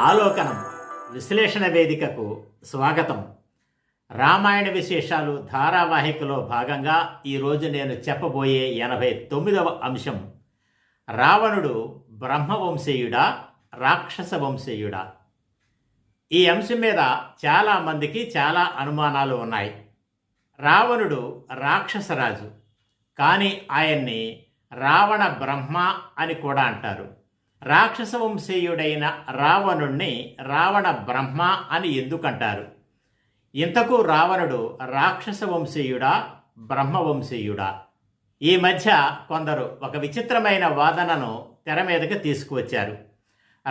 ఆలోకనం విశ్లేషణ వేదికకు స్వాగతం. రామాయణ విశేషాలు ధారావాహికలో భాగంగా ఈరోజు నేను చెప్పబోయే ఎనభై తొమ్మిదవ అంశం. రావణుడు బ్రహ్మవంశీయుడా రాక్షస వంశీయుడా? ఈ అంశం మీద చాలామందికి చాలా అనుమానాలు ఉన్నాయి. రావణుడు రాక్షసరాజు కానీ ఆయన్ని రావణ బ్రహ్మ అని కూడా అంటారు. రాక్షస వంశీయుడైన రావణుణ్ణి రావణ బ్రహ్మ అని ఎందుకంటారు? ఇంతకు రావణుడు రాక్షస వంశీయుడా బ్రహ్మవంశీయుడా ఈ మధ్య కొందరు ఒక విచిత్రమైన వాదనను తెర మీదకి తీసుకువచ్చారు.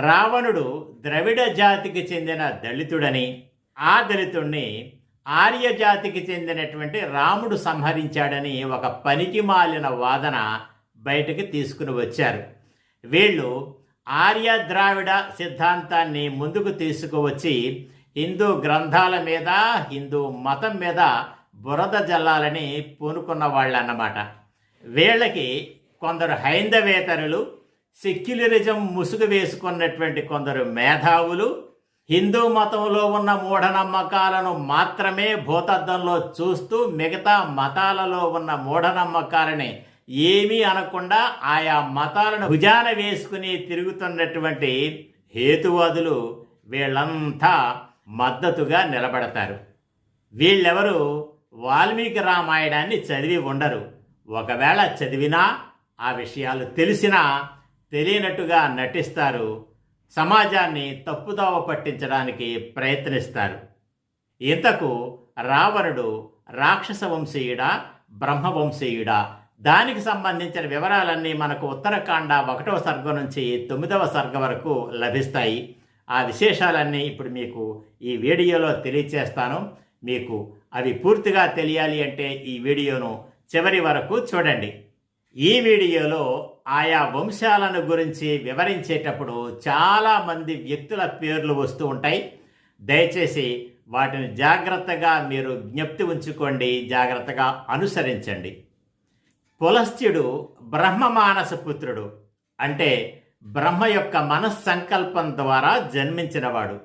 రావణుడు ద్రవిడ జాతికి చెందిన దళితుడని ఆ దళితుణ్ణి ఆర్య జాతికి చెందినటువంటి రాముడు సంహరించాడని ఒక పనికి మాలిన వాదన బయటకు తీసుకుని వచ్చారు. వీళ్ళు ఆర్య ద్రావిడ సిద్ధాంతాన్ని ముందుకు తీసుకువచ్చి హిందూ గ్రంథాల మీద హిందూ మతం మీద బురద జల్లాలని పూనుకున్న వాళ్ళు అన్నమాట వీళ్ళకి కొందరు హైందవేతరులు సెక్యులరిజం ముసుగు వేసుకున్నటువంటి కొందరు మేధావులు హిందూ మతంలో ఉన్న మూఢనమ్మకాలను మాత్రమే భూతద్దంలో చూస్తూ మిగతా మతాలలో ఉన్న మూఢనమ్మకాలని ఏమీ అనకుండా ఆయా మతాలను భుజాన వేసుకుని తిరుగుతున్నటువంటి హేతువాదులు వీళ్ళంతా మద్దతుగా నిలబడతారు. వీళ్ళెవరు? వాల్మీకి రామాయణాన్ని చదివి ఉండరు. ఒకవేళ చదివినా ఆ విషయాలు తెలిసినా తెలియనట్టుగా నటిస్తారు. సమాజాన్ని తప్పుదోవ పట్టించడానికి ప్రయత్నిస్తారు. ఇంతకు రావణుడు రాక్షస వంశీయుడా బ్రహ్మవంశీయుడా దానికి సంబంధించిన వివరాలన్నీ మనకు ఉత్తరాఖండ ఒకటవ సర్గ నుంచి తొమ్మిదవ సర్గ వరకు లభిస్తాయి. ఆ విశేషాలన్నీ ఇప్పుడు మీకు ఈ వీడియోలో తెలియచేస్తాను. మీకు అవి పూర్తిగా తెలియాలి అంటే ఈ వీడియోను చివరి వరకు చూడండి. ఈ వీడియోలో ఆయా వంశాలను గురించి వివరించేటప్పుడు చాలామంది వ్యక్తుల పేర్లు వస్తూ ఉంటాయి. దయచేసి వాటిని జాగ్రత్తగా మీరు జ్ఞప్తి ఉంచుకోండి జాగ్రత్తగా అనుసరించండి. పులస్త్యుడు బ్రహ్మమానస పుత్రుడు అంటే బ్రహ్మ యొక్క మనస్సంకల్పం ద్వారా జన్మించినవాడు.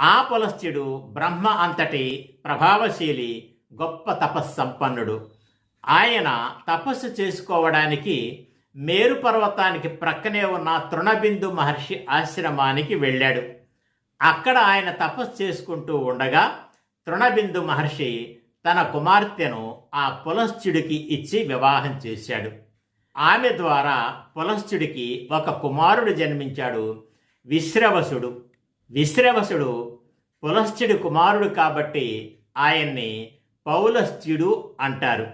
ఆ పులస్త్యుడు బ్రహ్మ అంతటి ప్రభావశీలి గొప్ప తపస్సంపన్నుడు. ఆయన తపస్సు చేసుకోవడానికి మేరు పర్వతానికి ప్రక్కనే ఉన్న తృణబిందు మహర్షి ఆశ్రమానికి వెళ్ళాడు. అక్కడ ఆయన తపస్సు చేసుకుంటూ ఉండగా తృణబిందు మహర్షి తన కుమార్తెను ఆ పులశ్చుడికి ఇచ్చి వివాహం చేశాడు. ఆమె ద్వారా పులశ్చుడికి ఒక కుమారుడు జన్మించాడు విశ్రవసుడు. విశ్రవసుడు పులశ్చుడి కుమారుడు కాబట్టి ఆయన్ని పౌలశ్చుడు అంటారు.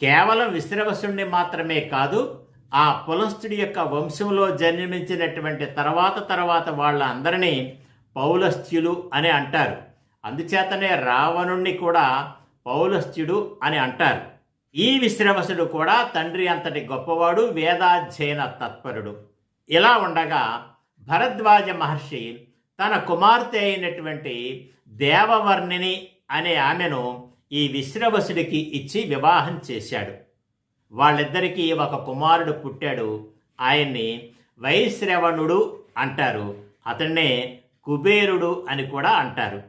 కేవలం విశ్రవసుడిని మాత్రమే కాదు ఆ పులస్తుడి యొక్క వంశంలో జన్మించినటువంటి తర్వాత తర్వాత వాళ్ళ అందరినీ పౌలస్త్యులు అని అంటారు. అందుచేతనే రావణుణ్ణి కూడా పౌలస్త్యుడు అని అంటారు. ఈ విశ్రవసుడు కూడా తండ్రి అంతటి గొప్పవాడు వేదాధ్యయన తత్పరుడు. ఇలా ఉండగా భరద్వాజ మహర్షి తన కుమార్తె అయినటువంటి దేవవర్ణిని అనే ఆమెను ఈ విశ్రవసుడికి ఇచ్చి వివాహం చేశాడు. వాళ్ళిద్దరికీ ఒక కుమారుడు పుట్టాడు. ఆయన్ని వైశ్రవణుడు అంటారు. అతన్నే కుబేరుడు అని కూడా అంటారు.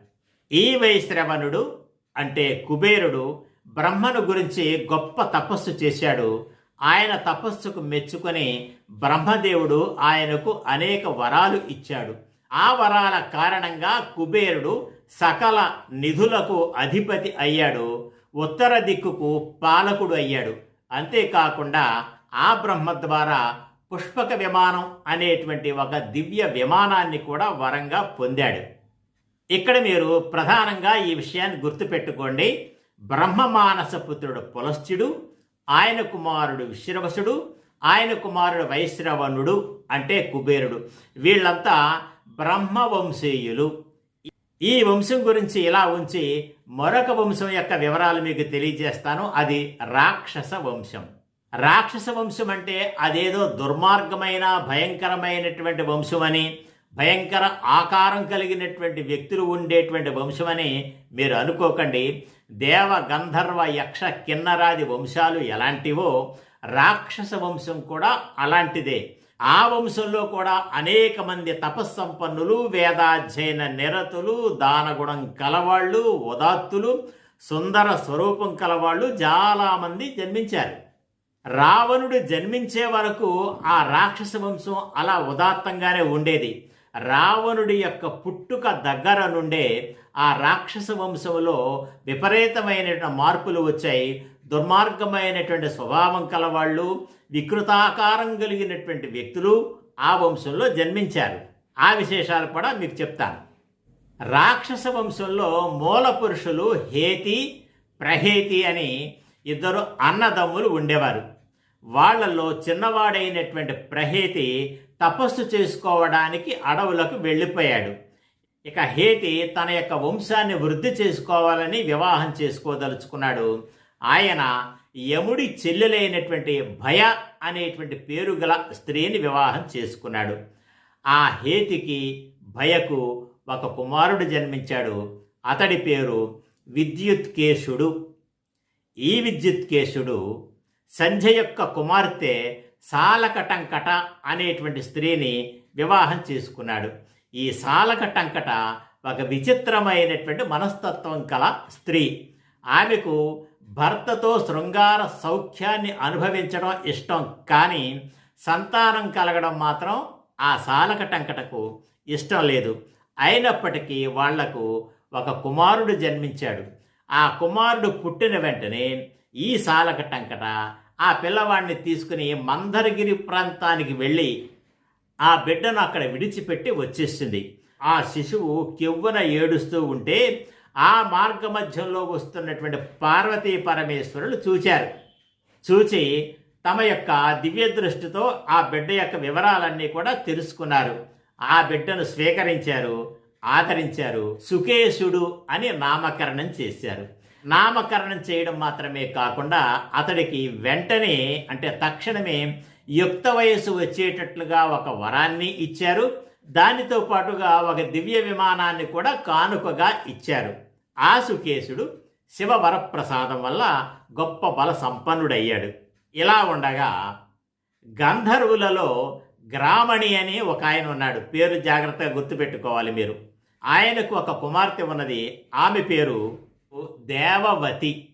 ఈ వైశ్రవణుడు అంటే కుబేరుడు బ్రహ్మను గురించి గొప్ప తపస్సు చేశాడు. ఆయన తపస్సుకు మెచ్చుకొని బ్రహ్మదేవుడు ఆయనకు అనేక వరాలు ఇచ్చాడు. ఆ వరాల కారణంగా కుబేరుడు సకల నిధులకు అధిపతి అయ్యాడు. ఉత్తర దిక్కుకు పాలకుడు అయ్యాడు. అంతేకాకుండా ఆ బ్రహ్మ ద్వారా పుష్పక విమానం అనేటువంటి ఒక దివ్య విమానాన్ని కూడా వరంగా పొందాడు. ఇక్కడ మీరు ప్రధానంగా ఈ విషయాన్ని గుర్తుపెట్టుకోండి. బ్రహ్మమానస పుత్రుడు పులస్త్యుడు ఆయన కుమారుడు విశ్రవసుడు ఆయన కుమారుడు వైశ్రవణుడు అంటే కుబేరుడు. వీళ్ళంతా బ్రహ్మ వంశీయులు ఈ వంశం గురించి ఇలా ఉంచి మరొక వంశం యొక్క వివరాలు మీకు తెలియజేస్తాను. అది రాక్షస వంశం. రాక్షస వంశం అంటే అదేదో దుర్మార్గమైన భయంకరమైనటువంటి వంశమని భయంకర ఆకారం కలిగినటువంటి వ్యక్తులు ఉండేటువంటి వంశమని మీరు అనుకోకండి. దేవ గంధర్వ యక్ష కిన్నరాది వంశాలు ఎలాంటివో రాక్షస వంశం కూడా అలాంటిదే. ఆ వంశంలో కూడా అనేక మంది తపస్సంపన్నులు వేదాధ్యయన నిరతులు దానగుణం కలవాళ్ళు ఉదాత్తులు సుందర స్వరూపం కలవాళ్ళు చాలామంది జన్మించారు. రావణుడు జన్మించే వరకు ఆ రాక్షస వంశం అలా ఉదాత్తంగానే ఉండేది. రావణుడి యొక్క పుట్టుక దగ్గర నుండే ఆ రాక్షస వంశంలో విపరీతమైన మార్పులు వచ్చాయి. దుర్మార్గమైనటువంటి స్వభావం కలవాళ్ళు వికృతాకారం కలిగినటువంటి వ్యక్తులు ఆ వంశంలో జన్మించారు. ఆ విశేషాలు కూడా మీకు చెప్తాను. రాక్షస వంశంలో మూల పురుషులు హేతి ప్రహేతి అని ఇద్దరు అన్నదమ్ములు ఉండేవారు. వాళ్ళలో చిన్నవాడైనటువంటి ప్రహేతి తపస్సు చేసుకోవడానికి అడవులకు వెళ్ళిపోయాడు. ఇక హేతి తన యొక్క వంశాన్ని వృద్ధి చేసుకోవాలని వివాహం చేసుకోదలుచుకున్నాడు. ఆయన యముడి చెల్లెలైనటువంటి భయ అనేటువంటి పేరు గల స్త్రీని వివాహం చేసుకున్నాడు. ఆ హేతికి భయకు ఒక కుమారుడు జన్మించాడు. అతడి పేరు విద్యుత్కేశుడు. ఈ విద్యుత్కేశుడు సంధ్య యొక్క కుమార్తె సాలకటంకట అనేటువంటి స్త్రీని వివాహం చేసుకున్నాడు. ఈ సాలకటంకట ఒక విచిత్రమైనటువంటి మనస్తత్వం కల స్త్రీ. ఆమెకు భర్తతో శృంగార సౌఖ్యాన్ని అనుభవించడం ఇష్టం కానీ సంతానం కలగడం మాత్రం ఆ సాలకటంకటకు ఇష్టం లేదు. అయినప్పటికీ వాళ్ళకు ఒక కుమారుడు జన్మించాడు. ఆ కుమారుడు పుట్టిన వెంటనే ఈ సాలకటంకట ఆ పిల్లవాడిని తీసుకుని మందరగిరి ప్రాంతానికి వెళ్ళి ఆ బిడ్డను అక్కడ విడిచిపెట్టి వచ్చేసింది. ఆ శిశువు కెవ్వున ఏడుస్తూ ఉంటే ఆ మార్గ మధ్యంలో వస్తున్నటువంటి పార్వతీ పరమేశ్వరులు చూచారు. చూచి తమ యొక్క దివ్య దృష్టితో ఆ బిడ్డ యొక్క వివరాలన్నీ కూడా తెలుసుకున్నారు. ఆ బిడ్డను స్వీకరించారు ఆదరించారు సుకేశుడు అని నామకరణం చేశారు. నామకరణం చేయడం మాత్రమే కాకుండా అతడికి వెంటనే అంటే తక్షణమే యుక్త వయసు వచ్చేటట్లుగా ఒక వరాన్ని ఇచ్చారు. దానితో పాటుగా ఒక దివ్య విమానాన్ని కూడా కానుకగా ఇచ్చారు. ఆ సుకేశుడు శివ వరప్రసాదం వల్ల గొప్ప బల సంపన్నుడయ్యాడు. ఇలా ఉండగా గంధర్వులలో గ్రామణి అని ఒక ఆయన ఉన్నాడు. పేరు జాగ్రత్తగా గుర్తుపెట్టుకోవాలి మీరు. ఆయనకు ఒక కుమార్తె ఉన్నది. ఆమె పేరు దేవవతి.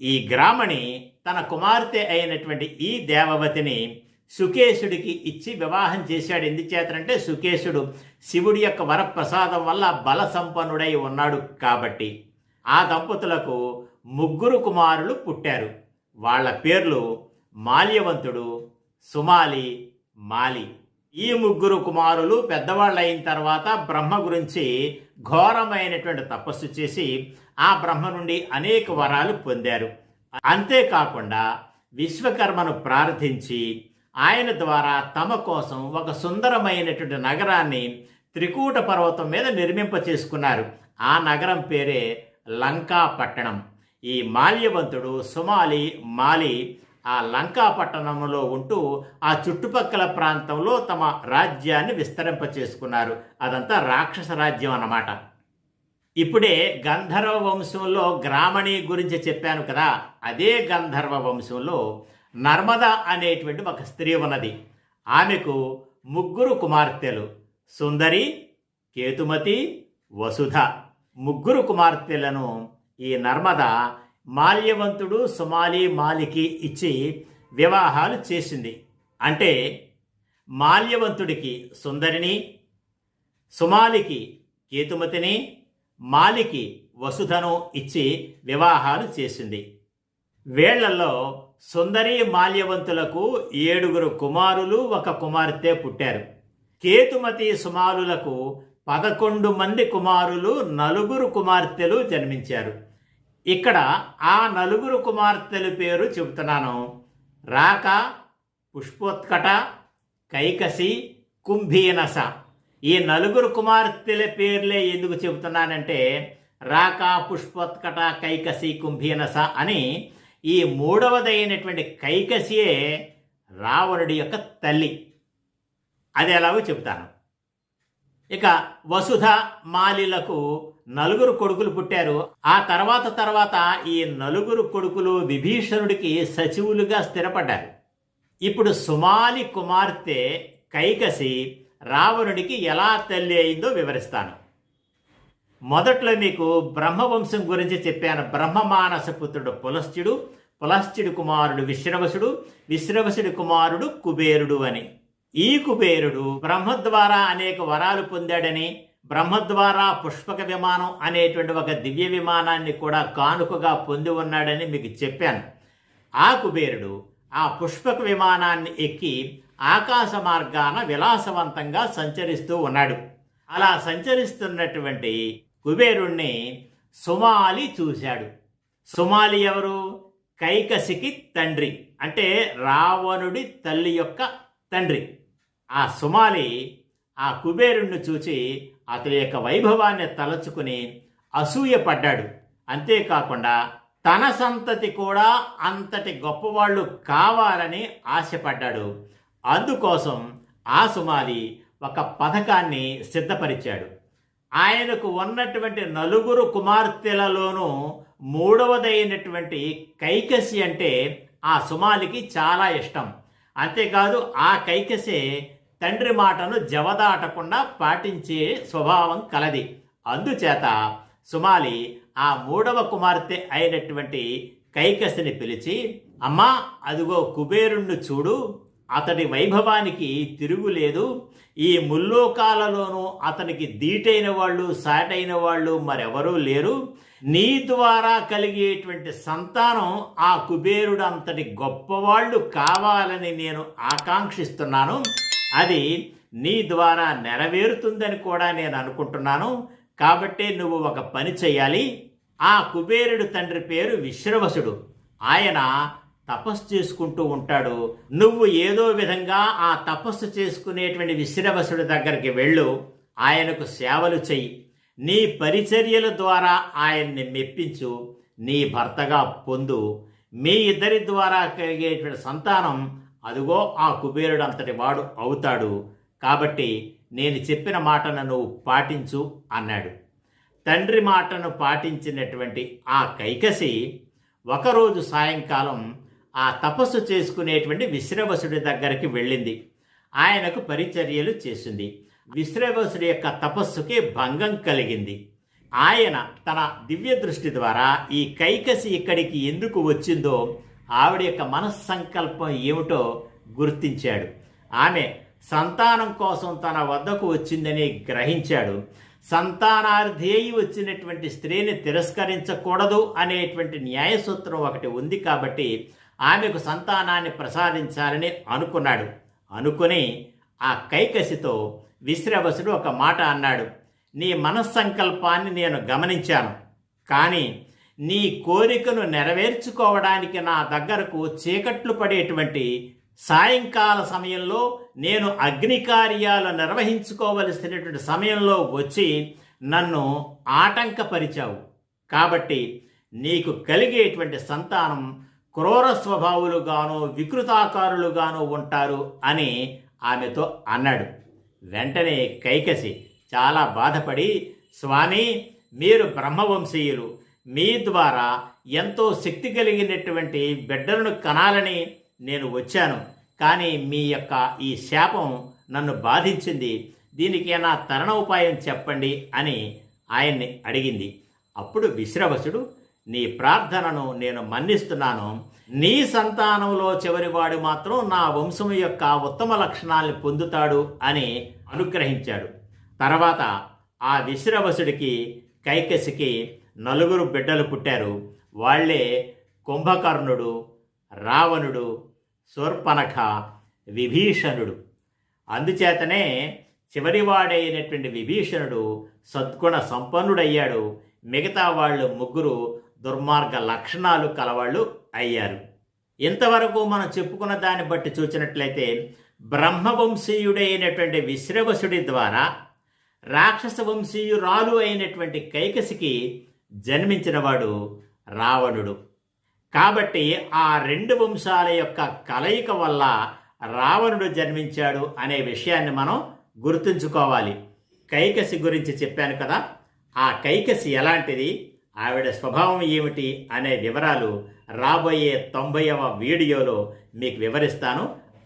ఈ గ్రామణి తన కుమార్తె అయినటువంటి ఈ దేవవతిని సుకేశుడికి ఇచ్చి వివాహం చేశాడు. ఎందుచేతంటే సుకేశుడు శివుడి యొక్క వరప్రసాదం వల్ల బల సంపన్నుడై ఉన్నాడు కాబట్టి ఆ దంపతులకు ముగ్గురు కుమారులు పుట్టారు. వాళ్ళ పేర్లు మాల్యవంతుడు సుమాలి మాలి. ఈ ముగ్గురు కుమారులు పెద్దవాళ్ళు అయిన తర్వాత బ్రహ్మ గురించి ఘోరమైనటువంటి తపస్సు చేసి ఆ బ్రహ్మ నుండి అనేక వరాలు పొందారు. అంతేకాకుండా విశ్వకర్మను ప్రార్థించి ఆయన ద్వారా తమ కోసం ఒక సుందరమైనటువంటి నగరాన్ని త్రికూట పర్వతం మీద నిర్మింప చేసుకున్నారు. ఆ నగరం పేరే లంకా పట్టణం. ఈ మాల్యవంతుడు సుమాలి మాలి ఆ లంకా పట్టణంలో ఉంటూ ఆ చుట్టుపక్కల ప్రాంతంలో తమ రాజ్యాన్ని విస్తరింప చేసుకున్నారు అదంతా రాక్షస రాజ్యం అన్నమాట. ఇప్పుడే గంధర్వ వంశంలో గ్రామణి గురించి చెప్పాను కదా అదే గంధర్వ వంశంలో నర్మద అనేటువంటి ఒక స్త్రీ ఉన్నది. ఆమెకు ముగ్గురు కుమార్తెలు సుందరి కేతుమతి వసుధ. ముగ్గురు కుమార్తెలను ఈ నర్మద మాల్యవంతుడు సుమాలి మాలికి ఇచ్చి వివాహాలు చేసింది. అంటే మాల్యవంతుడికి సుందరిని సుమాలికి కేతుమతిని మాలికి వసుధను ఇచ్చి వివాహాలు చేసింది. వేళ్ళలో సుందరి మాల్యవంతులకు ఏడుగురు కుమారులు ఒక కుమార్తె పుట్టారు. కేతుమతి సుమాలులకు పదకొండు మంది కుమారులు నలుగురు కుమార్తెలు జన్మించారు. ఇక్కడ ఆ నలుగురు కుమార్తెల పేరు చెబుతున్నాను. రాక పుష్పోత్కట కైకసి కుంభీనస. ఈ నలుగురు కుమార్తెల పేర్లే ఎందుకు చెబుతున్నానంటే రాక పుష్పోత్కట కైకసి కుంభీనస అని ఈ మూడవదైనటువంటి కైకసియే రావణుడి యొక్క తల్లి. అది ఎలాగో చెప్తాను ఇక వసుధ మాలిలకు నలుగురు కొడుకులు పుట్టారు. ఆ తర్వాత తర్వాత ఈ నలుగురు కొడుకులు విభీషణుడికి సచివులుగా స్థిరపడ్డారు. ఇప్పుడు సుమాలి కుమార్తె కైకసి రావణుడికి ఎలా తల్లి అయిందో వివరిస్తాను. మొదట్లో మీకు బ్రహ్మవంశం గురించి చెప్పాను. బ్రహ్మమానస పుత్రుడు పులశ్చుడు పులశ్చుడి కుమారుడు విశ్రవసుడు విశ్రవసుడి కుమారుడు కుబేరుడు అని. ఈ కుబేరుడు బ్రహ్మ ద్వారా అనేక వరాలు పొందాడని బ్రహ్మ ద్వారా పుష్పక విమానం అనేటువంటి ఒక దివ్య విమానాన్ని కూడా కానుకగా పొంది ఉన్నాడని మీకు చెప్పాను. ఆ కుబేరుడు ఆ పుష్పక విమానాన్ని ఎక్కి ఆకాశ మార్గాన విలాసవంతంగా సంచరిస్తూ ఉన్నాడు. అలా సంచరిస్తున్నటువంటి కుబేరుణ్ణి సుమాలి చూశాడు. సుమాలి ఎవరు? కైకసికి తండ్రి. అంటే రావణుడి తల్లి యొక్క తండ్రి. ఆ సుమాలి ఆ కుబేరుణ్ణి చూచి అతని యొక్క వైభవాన్ని తలచుకుని అసూయపడ్డాడు అంతేకాకుండా తన సంతతి కూడా అంతటి గొప్పవాళ్ళు కావాలని ఆశపడ్డాడు. అందుకోసం ఆ సుమాలి ఒక పథకాన్ని సిద్ధపరిచాడు. ఆయనకు ఉన్నటువంటి నలుగురు కుమార్తెలలోనూ మూడవదైనటువంటి కైకసి అంటే ఆ సుమాలికి చాలా ఇష్టం. అంతేకాదు ఆ కైకసే తండ్రి మాటను జవదాటకుండా పాటించే స్వభావం కలది. అందుచేత సుమాలి ఆ మూడవ కుమార్తె అయినటువంటి కైకసిని పిలిచి అమ్మా అదిగో కుబేరుణ్ణి చూడు. అతడి వైభవానికి తిరుగులేదు. ఈ ముల్లోకాలలోనూ అతనికి దీటైన వాళ్ళు సాటైన వాళ్ళు మరెవరూ లేరు. నీ ద్వారా కలిగేటువంటి సంతానం ఆ కుబేరుడు అంతటి గొప్పవాళ్ళు కావాలని నేను ఆకాంక్షిస్తున్నాను. అది నీ ద్వారా నెరవేరుతుందని కూడా నేను అనుకుంటున్నాను. కాబట్టి నువ్వు ఒక పని చేయాలి ఆ కుబేరుడు తండ్రి పేరు విశ్రవసుడు. ఆయన తపస్సు చేసుకుంటూ ఉంటాడు. నువ్వు ఏదో విధంగా ఆ తపస్సు చేసుకునేటువంటి విశ్రవసుడి దగ్గరికి వెళ్ళు. ఆయనకు సేవలు చెయ్యి. నీ పరిచర్యల ద్వారా ఆయన్ని మెప్పించు నీ భర్తగా పొందు. మీ ఇద్దరి ద్వారా కలిగేటువంటి సంతానం అదిగో ఆ కుబేరుడు అంతటి వాడు అవుతాడు. కాబట్టి నేను చెప్పిన మాటను నువ్వు పాటించు అన్నాడు. తండ్రి మాటను పాటించినటువంటి ఆ కైకసి ఒకరోజు సాయంకాలం ఆ తపస్సు చేసుకునేటువంటి విశ్రవసుడి దగ్గరికి వెళ్ళింది. ఆయనకు పరిచర్యలు చేసింది. విశ్రవసుడి యొక్క తపస్సుకి భంగం కలిగింది. ఆయన తన దివ్య దృష్టి ద్వారా ఈ కైకసి ఇక్కడికి ఎందుకు వచ్చిందో ఆవిడ యొక్క మనస్సంకల్పం ఏమిటో గుర్తించాడు. ఆమె సంతానం కోసం తన వద్దకు వచ్చిందని గ్రహించాడు. సంతానార్థేయి వచ్చినటువంటి స్త్రీని తిరస్కరించకూడదు అనేటువంటి న్యాయసూత్రం ఒకటి ఉంది కాబట్టి ఆమెకు సంతానాన్ని ప్రసాదించాలని అనుకున్నాడు. అనుకుని ఆ కైకసితో విశ్రవసుడు ఒక మాట అన్నాడు నీ మనస్సంకల్పాన్ని నేను గమనించాను కానీ నీ కోరికను నెరవేర్చుకోవడానికి నా దగ్గరకు చీకట్లు పడేటువంటి సాయంకాల సమయంలో నేను అగ్ని కార్యాలు నిర్వహించుకోవలసినటువంటి సమయంలో వచ్చి నన్ను ఆటంకపరిచావు. కాబట్టి నీకు కలిగేటువంటి సంతానం క్రూర స్వభావులుగాను వికృతాకారులుగాను ఉంటారు అని ఆమెతో అన్నాడు. వెంటనే కైకసి చాలా బాధపడి స్వామి మీరు బ్రహ్మవంశీయులు. మీ ద్వారా ఎంతో శక్తి కలిగినటువంటి బిడ్డలను కనాలని నేను వచ్చాను. కానీ మీ యొక్క ఈ శాపం నన్ను బాధించింది. దీనికి నా తరణ ఉపాయం చెప్పండి అని ఆయన్ని అడిగింది. అప్పుడు విశ్రవసుడు నీ ప్రార్థనను నేను మన్నిస్తున్నాను. నీ సంతానంలో చివరివాడు మాత్రం నా వంశం యొక్క ఉత్తమ లక్షణాల్ని పొందుతాడు అని అనుగ్రహించాడు. తర్వాత ఆ విశ్రవసుడికి కైకసికి నలుగురు బిడ్డలు పుట్టారు. వాళ్ళే కుంభకర్ణుడు రావణుడు శూర్పనఖ విభీషణుడు. అందుచేతనే చివరివాడైనటువంటి విభీషణుడు సద్గుణ సంపన్నుడయ్యాడు. మిగతా వాళ్ళు ముగ్గురు దుర్మార్గ లక్షణాలు కలవాళ్ళు అయ్యారు. ఇంతవరకు మనం చెప్పుకున్న దాన్ని బట్టి చూసినట్లయితే బ్రహ్మవంశీయుడైనటువంటి విశ్రవసుడి ద్వారా రాక్షస వంశీయురాలు అయినటువంటి కైకసికి జన్మించినవాడు రావణుడు. కాబట్టి ఆ రెండు వంశాల యొక్క కలయిక వల్ల రావణుడు జన్మించాడు అనే విషయాన్ని మనం గుర్తుంచుకోవాలి. కైకసి గురించి చెప్పాను కదా ఆ కైకసి ఎలాంటిది ఆవిడ స్వభావం ఏమిటి అనే వివరాలు రాబోయే తొంభైవ వీడియోలో మీకు వివరిస్తాను.